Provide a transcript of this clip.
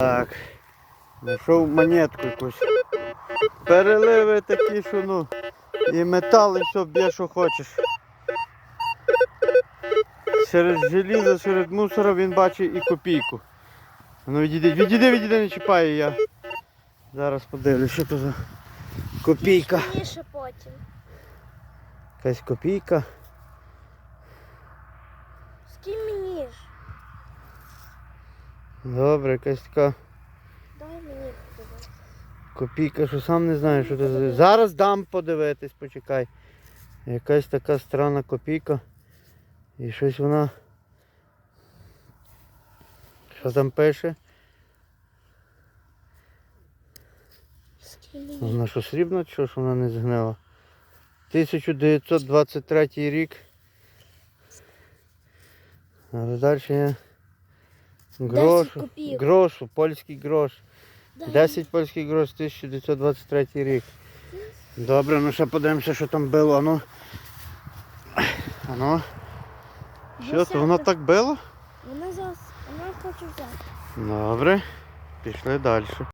Так. Знайшов монетку якусь. Переливи такі, що ну. І метал, і все б'є, що хочеш. Серед желіза, серед мусора він бачить і копійку. Ну відійди, відійди, відійди, не чіпай я. Зараз подивлюсь, що це за копійка. Якась копійка. Скинь мені ж. Добре, якась така Дай мені подивитися. копійка, що сам не знаю, що це за. Зараз дам подивитись, почекай. Якась така странна копійка. І щось вона. Що там пише? Вона що срібна, що ж вона не згнила? 1923 рік. Але далі є грош, копійок. грошу, польський грош. Дай 10 польських грош, 1923 рік. Добре, ну ще подивимося, що там було. Ану. Ану. Що, то воно так було? Вона зараз, вона хоче взяти. Добре. Пішли далі.